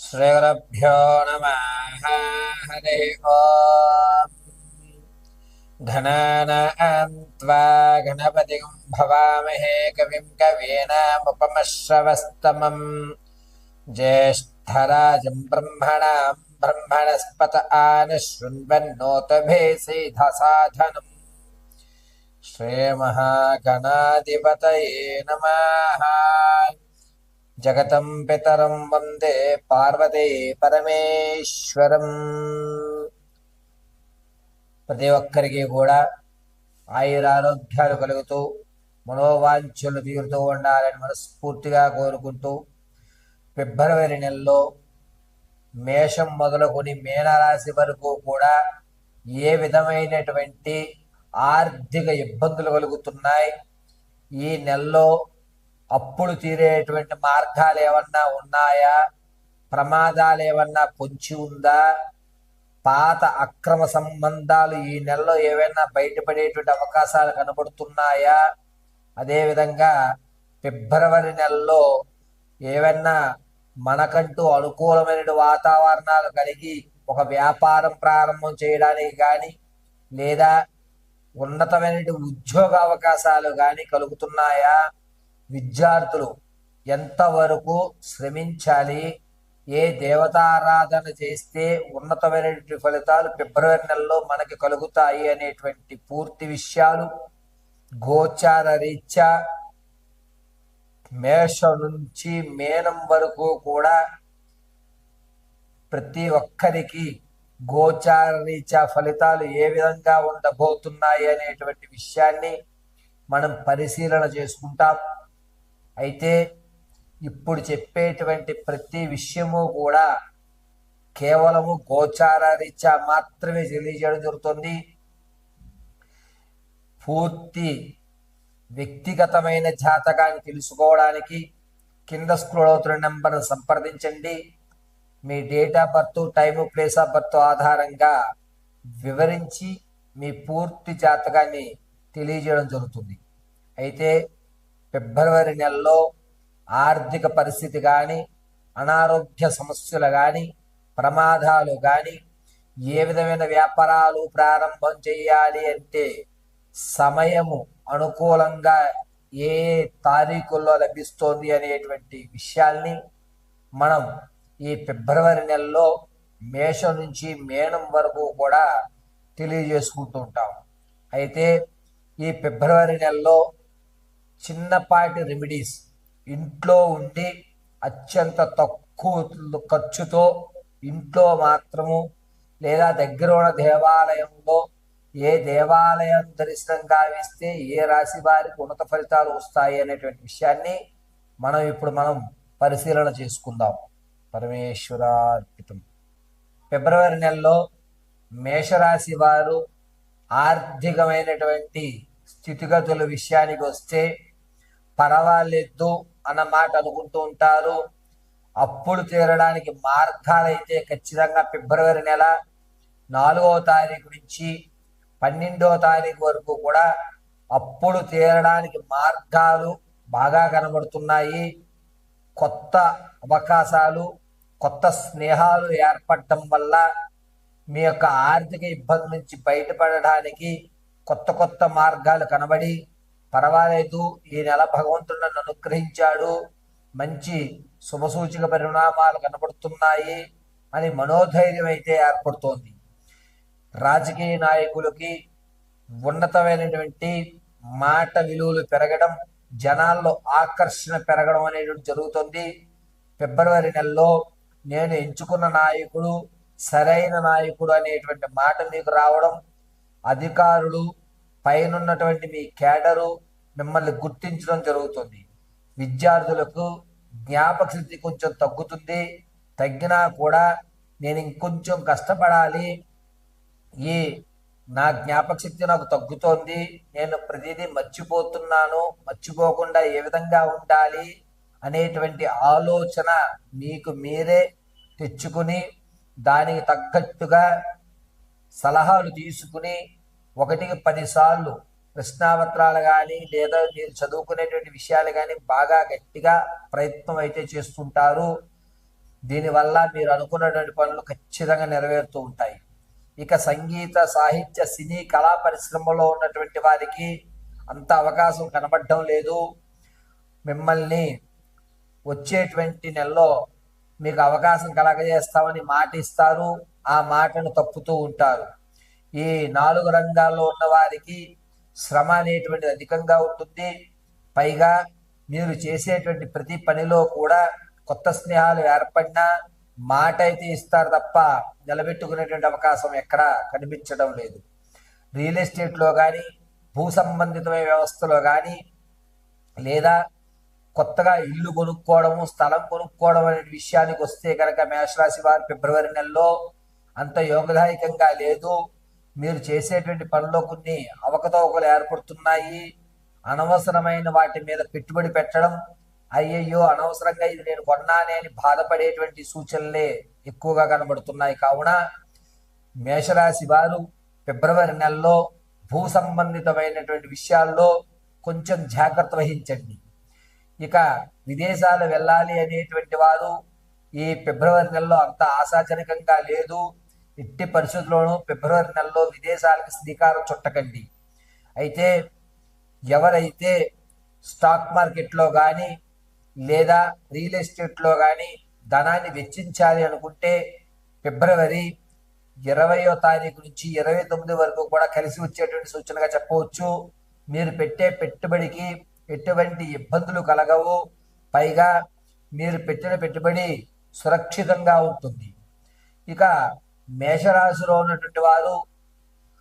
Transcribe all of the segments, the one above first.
श्रीगुरुभ्यो नमः। हरिः ओम्। घनानां त्वा गणपतिं भवामहे कविं कवीनामुपमश्रवस्तमम्। ज्येष्ठराजं ब्रह्मणां ब्रह्मणस्पत आनशृण्वन्नोतभेसीधसाधनम् श्रीमहागणाधिपतये नमः। జగతం పితరం వందే పార్వతీ పరమేశ్వరం. ప్రతి ఒక్కరికి కూడా ఆయురారోగ్యాలు కలుగుతూ మనోవాంఛలు తీరుతూ ఉండాలని మనస్ఫూర్తిగా కోరుకుంటూ ఫిబ్రవరి నెలలో మేషం మొదలుకొని మీనరాశి వరకు కూడా ఏ విధమైనటువంటి ఆర్థిక ఇబ్బందులు కలుగుతున్నాయి? ఈ నెలలో అప్పులు తీరేటువంటి మార్గాలు ఏమన్నా ఉన్నాయా? ప్రమాదాలు ఏమన్నా పొంచి ఉందా? పాత అక్రమ సంబంధాలు ఈ నెలలో ఏవైనా బయటపడేటువంటి అవకాశాలు కనబడుతున్నాయా? అదేవిధంగా ఫిబ్రవరి నెలలో ఏవైనా మనకంటూ అనుకూలమైన వాతావరణాలు కలిగి ఒక వ్యాపారం ప్రారంభం చేయడానికి కానీ లేదా ఉన్నతమైన ఉద్యోగ అవకాశాలు కానీ కలుగుతున్నాయా? విద్యార్థులు ఎంతవరకు శ్రమించాలి? ఏ దేవతారాధన చేస్తే ఉన్నతమైనటువంటి ఫలితాలు ఫిబ్రవరి నెలలో మనకి కలుగుతాయి అనేటువంటి పూర్తి విషయాలు గోచార రీత్యా మేషం నుంచి మేనం వరకు కూడా ప్రతి ఒక్కరికి గోచార రీత్యా ఫలితాలు ఏ విధంగా ఉండబోతున్నాయి అనేటువంటి విషయాన్ని మనం పరిశీలన చేసుకుంటాం. అయితే ఇప్పుడు చెప్పేటువంటి ప్రతి విషయము కూడా కేవలము గోచార రీత్యా మాత్రమే తెలియజేయడం జరుగుతుంది. పూర్తి వ్యక్తిగతమైన జాతకాన్ని తెలుసుకోవడానికి కింద స్క్రోల్ అవుతున్న నెంబర్ సంప్రదించండి. మీ date of birth time place of birth ఆధారంగా వివరించి మీ పూర్తి జాతకాన్ని తెలియజేయడం జరుగుతుంది. అయితే ఫిబ్రవరి నెలలో ఆర్థిక పరిస్థితి కానీ అనారోగ్య సమస్యలు కానీ ప్రమాదాలు కానీ ఏ విధమైన వ్యాపారాలు ప్రారంభం చేయాలి అంటే సమయము అనుకూలంగా ఏ తారీఖుల్లో లభిస్తోంది అనేటువంటి విషయాల్ని మనం ఈ ఫిబ్రవరి నెలలో మేషం నుంచి మేనం వరకు కూడా తెలియజేసుకుంటూ ఉంటాం. అయితే ఈ ఫిబ్రవరి నెలలో చిన్నపాటి రెమెడీస్. ఇంట్లో ఉండి అత్యంత తక్కువ ఖర్చుతో ఇంట్లో మాత్రము లేదా దగ్గర ఉన్న దేవాలయంలో ఏ దేవాలయం దర్శనం గావిస్తే ఏ రాశి వారికి ఉన్నత ఫలితాలు వస్తాయి అనేటువంటి విషయాన్ని మనం ఇప్పుడు మనం పరిశీలన చేసుకుందాం. పరమేశ్వరార్పితం. ఫిబ్రవరి నెలలో మేషరాశి వారు ఆర్థికమైనటువంటి స్థితిగతుల విషయానికి వస్తే పర్వాలేదు అన్న మాట అనుకుంటూ ఉంటారు. అప్పులు తీరడానికి మార్గాలైతే ఖచ్చితంగా ఫిబ్రవరి నెల నాలుగవ తారీఖు నుంచి పన్నెండవ తారీఖు వరకు కూడా అప్పులు తీరడానికి మార్గాలు బాగా కనబడుతున్నాయి. కొత్త అవకాశాలు కొత్త స్నేహాలు ఏర్పడటం వల్ల మీ యొక్క ఆర్థిక ఇబ్బంది నుంచి బయటపడడానికి కొత్త కొత్త మార్గాలు కనబడి పర్వాలేదు ఈ నెల భగవంతుడు నన్ను అనుగ్రహించాడు. మంచి శుభసూచక పరిణామాలు కనబడుతున్నాయి అని మనోధైర్యం అయితే ఏర్పడుతోంది. రాజకీయ నాయకులకి ఉన్నతమైనటువంటి మాట విలువలు పెరగడం జనాల్లో ఆకర్షణ పెరగడం అనేటువంటి జరుగుతుంది. ఫిబ్రవరి నెలలో నేను ఎంచుకున్న నాయకుడు సరైన నాయకుడు అనేటువంటి మాట మీకు రావడం అధికారులు పైనున్నటువంటి మీ కేడరు మిమ్మల్ని గుర్తించడం జరుగుతుంది. విద్యార్థులకు జ్ఞాపక శక్తి కొంచెం తగ్గుతుంది. తగ్గినా కూడా నేను ఇంకొంచెం కష్టపడాలి. ఈ నా జ్ఞాపక శక్తి నాకు తగ్గుతోంది. నేను ప్రతిదీ మర్చిపోతున్నాను. మర్చిపోకుండా ఏ విధంగా ఉండాలి అనేటువంటి ఆలోచన మీకు మీరే తెచ్చుకుని దానికి తగ్గట్టుగా సలహాలు తీసుకుని ఒకటికి పదిసార్లు ప్రశ్నాపత్రాలు కానీ లేదా మీరు చదువుకునేటువంటి విషయాలు కానీ బాగా గట్టిగా ప్రయత్నం అయితే చేస్తుంటారు. దీనివల్ల మీరు అనుకున్నటువంటి పనులు ఖచ్చితంగా నెరవేరుతూ ఉంటాయి. ఇక సంగీత సాహిత్య సినీ కళా పరిశ్రమలో ఉన్నటువంటి వారికి అంత అవకాశం కనబడడం లేదు. మిమ్మల్ని వచ్చేటువంటి నెలలో మీకు అవకాశం కలగజేస్తామని మాట ఇస్తారు ఆ మాటను తప్పుతూ ఉంటారు. ఈ నాలుగు రంగాల్లో ఉన్న వారికి శ్రమ అనేటువంటిది అధికంగా ఉంటుంది. పైగా మీరు చేసేటువంటి ప్రతి పనిలో కూడా కొత్త స్నేహాలు ఏర్పడినా మాట అయితే ఇస్తారు తప్ప నిలబెట్టుకునేటువంటి అవకాశం ఎక్కడా కనిపించడం లేదు. రియల్ ఎస్టేట్లో కానీ భూ సంబంధితమైన వ్యవస్థలో కానీ లేదా కొత్తగా ఇల్లు కొనుక్కోవడము స్థలం కొనుక్కోవడం అనే విషయానికి వస్తే కనుక మేషరాశి వారు ఫిబ్రవరి నెలలో అంత యోగదాయకంగా లేదు. మీరు చేసేటువంటి పనిలో కొన్ని అవకతవకలు ఏర్పడుతున్నాయి. అనవసరమైన వాటి మీద పెట్టుబడి పెట్టడం. అయ్యయ్యో అనవసరంగా ఇది నేను కొన్నానే అని బాధపడేటువంటి సూచనలే ఎక్కువగా కనబడుతున్నాయి. కావున మేషరాశి వారు ఫిబ్రవరి నెలలో భూ సంబంధితమైనటువంటి విషయాల్లో కొంచెం జాగ్రత్త వహించండి. ఇక విదేశాలు వెళ్ళాలి అనేటువంటి వారు ఈ ఫిబ్రవరి నెలలో అంత ఆశాజనకంగా లేదు. ఎట్టి పరిస్థితుల్లోనూ ఫిబ్రవరి నెలలో విదేశాలకు శ్రీకారం చుట్టకండి. అయితే ఎవరైతే స్టాక్ మార్కెట్లో కానీ లేదా రియల్ ఎస్టేట్లో కానీ ధనాన్ని వెచ్చించాలి అనుకుంటే ఫిబ్రవరి ఇరవయో తారీఖు నుంచి ఇరవై తొమ్మిది వరకు కూడా కలిసి వచ్చేటువంటి సూచనగా చెప్పవచ్చు. మీరు పెట్టే పెట్టుబడికి ఎటువంటి ఇబ్బందులు కలగవు. పైగా మీరు పెట్టిన పెట్టుబడి సురక్షితంగా ఉంటుంది. ఇక మేషరాశిలో ఉన్నటువంటి వారు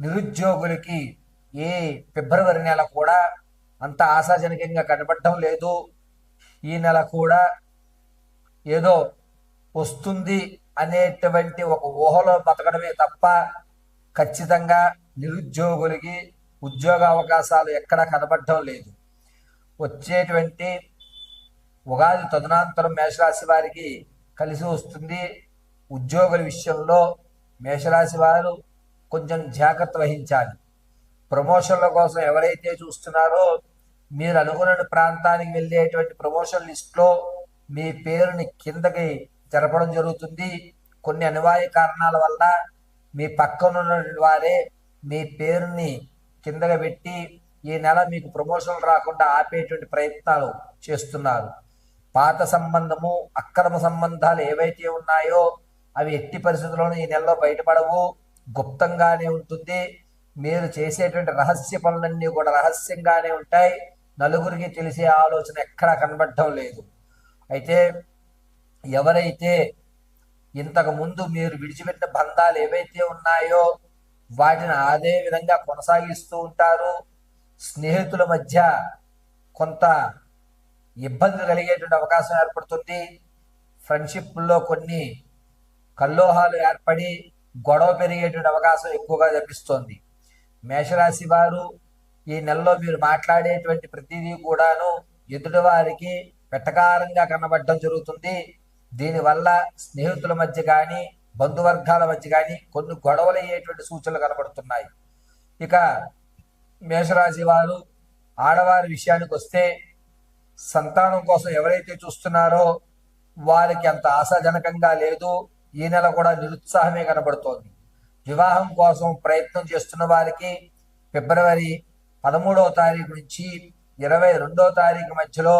నిరుద్యోగులకి ఏ ఫిబ్రవరి నెల కూడా అంత ఆశాజనకంగా కనబడటం లేదు. ఈ నెల కూడా ఏదో వస్తుంది అనేటువంటి ఒక ఊహలో బతకడమే తప్ప ఖచ్చితంగా నిరుద్యోగులకి ఉద్యోగ అవకాశాలు ఎక్కడా కనబడటం లేదు. వచ్చేటువంటి ఉగాది తదనంతరం మేషరాశి వారికి కలిసి వస్తుంది. ఉద్యోగుల విషయంలో మేషరాశి వారు కొంచెం జాగ్రత్త వహించాలి. ప్రమోషన్ల కోసం ఎవరైతే చూస్తున్నారో మీరు అనుకున్న ప్రాంతానికి వెళ్ళేటువంటి ప్రమోషన్ లిస్ట్లో మీ పేరుని కిందకి జరపడం జరుగుతుంది. కొన్ని అనివార్య కారణాల వల్ల మీ పక్కన ఉన్న వారే మీ పేరుని కిందగా పెట్టి ఈ నెల మీకు ప్రమోషన్ రాకుండా ఆపేటువంటి ప్రయత్నాలు చేస్తున్నారు. పాత సంబంధము అక్రమ సంబంధాలు ఏవైతే ఉన్నాయో అవి ఎట్టి పరిస్థితుల్లోనూ ఈ నెలలో బయటపడవు. గుప్తంగానే ఉంటుంది. మీరు చేసేటువంటి రహస్య పనులన్నీ కూడా రహస్యంగానే ఉంటాయి. నలుగురికి తెలిసే ఆలోచన ఎక్కడా కనబడటం లేదు. అయితే ఎవరైతే ఇంతకు ముందు మీరు విడిచిపెట్టిన బంధాలు ఏవైతే ఉన్నాయో వాటిని అదే విధంగా కొనసాగిస్తూ ఉంటారు. స్నేహితుల మధ్య కొంత ఇబ్బంది కలిగేటువంటి అవకాశం ఏర్పడుతుంది. ఫ్రెండ్షిప్లో కొన్ని కల్లోహాలు ఏర్పడి గొడవ పెరిగేటువంటి అవకాశం ఎక్కువగా లభిస్తోంది. మేషరాశి వారు ఈ నెలలో మీరు మాట్లాడేటువంటి ప్రతిదీ కూడాను ఎదుటివారికి పెట్టకారంగా కనబడడం జరుగుతుంది. దీనివల్ల స్నేహితుల మధ్య కానీ బంధువర్గాల మధ్య కానీ కొన్ని గొడవలు అయ్యేటువంటి సూచనలు కనబడుతున్నాయి. ఇక మేషరాశి వారు ఆడవారి విషయానికి వస్తే సంతానం కోసం ఎవరైతే చూస్తున్నారో వారికి అంత ఆశాజనకంగా లేదు. ఈ నెల కూడా నిరుత్సాహమే కనబడుతోంది. వివాహం కోసం ప్రయత్నం చేస్తున్న వారికి ఫిబ్రవరి పదమూడవ తారీఖు నుంచి ఇరవై రెండవ తారీఖు మధ్యలో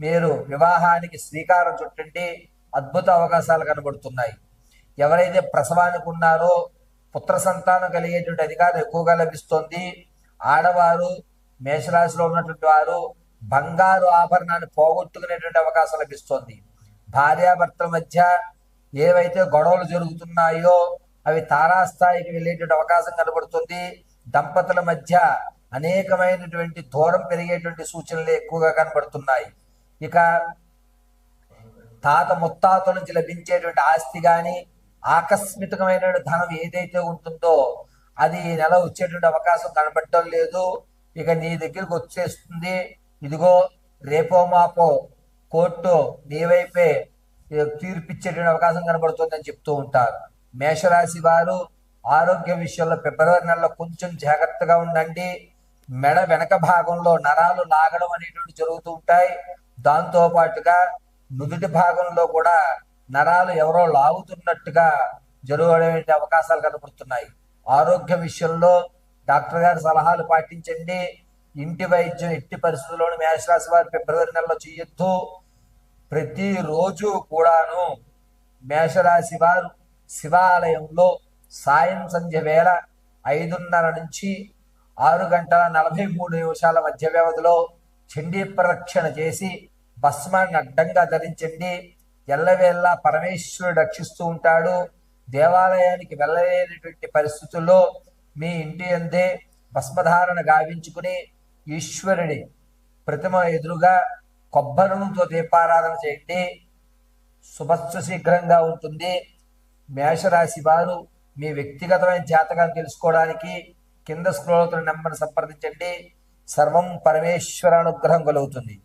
మీరు వివాహానికి శ్రీకారం చుట్టండి. అద్భుత అవకాశాలు కనబడుతున్నాయి. ఎవరైతే ప్రసవానికి ఉన్నారో పుత్ర సంతానం కలిగేటువంటి అధికారం ఎక్కువగా లభిస్తోంది. ఆడవారు మేషరాశిలో ఉన్నటువంటి వారు బంగారు ఆభరణాన్ని పోగొట్టుకునేటువంటి అవకాశం లభిస్తోంది. భార్యాభర్తల మధ్య ఏవైతే గొడవలు జరుగుతున్నాయో అవి తారాస్థాయికి వెళ్ళేటువంటి అవకాశం కనబడుతుంది. దంపతుల మధ్య అనేకమైనటువంటి దూరం పెరిగేటువంటి సూచనలు ఎక్కువగా కనబడుతున్నాయి. ఇక తాత ముత్తాత నుంచి లభించేటువంటి ఆస్తి కానీ ఆకస్మికమైన ధనం ఏదైతే ఉంటుందో అది ఈ నెల వచ్చేటువంటి అవకాశం కనబడటం లేదు. ఇక నీ దగ్గరికి వచ్చేస్తుంది. ఇదిగో రేపో మాపో కోర్టు నీ వైపే తీర్పిచ్చేటువంటి అవకాశం కనబడుతుందని చెప్తూ ఉంటారు. మేషరాశి వారు ఆరోగ్య విషయంలో ఫిబ్రవరి నెలలో కొంచెం జాగ్రత్తగా ఉండండి. మెడ వెనక భాగంలో నరాలు లాగడం అనేటువంటి జరుగుతూ ఉంటాయి. దాంతో పాటుగా నుదుటి భాగంలో కూడా నరాలు ఎవరో లాగుతున్నట్టుగా జరగడం అవకాశాలు కనబడుతున్నాయి. ఆరోగ్య విషయంలో డాక్టర్ గారి సలహాలు పాటించండి. ఇంటి వైద్యం ఎట్టి పరిస్థితుల్లోనూ మేషరాశి వారు ఫిబ్రవరి నెలలో చేయొద్దు. ప్రతిరోజు కూడాను మేషరాశి వారు శివాలయంలో సాయం సంధ్య వేళ ఐదున్నర నుంచి ఆరు గంటల నలభై మూడు నిమిషాల మధ్య వ్యవధిలో చండీ ప్రదక్షిణ చేసి భస్మాన్ని అడ్డంగా ధరించండి. ఎల్లవేళ్ళ పరమేశ్వరుడు రక్షిస్తూ ఉంటాడు. దేవాలయానికి వెళ్ళలేనటువంటి పరిస్థితుల్లో మీ ఇంటి అందే భస్మధారణ గావించుకుని ఈశ్వరుడి ప్రతిమ ఎదురుగా కొబ్బరితో దీపారాధన చేయండి. శుభస్సు శీఘ్రంగా ఉంటుంది. మేషరాశి వారు మీ వ్యక్తిగతమైన జాతకాన్ని తెలుసుకోవడానికి కింద స్క్రోల్ అవుతున్న నెంబర్ సంప్రదించండి. సర్వం పరమేశ్వర అనుగ్రహం కలుగుతుంది.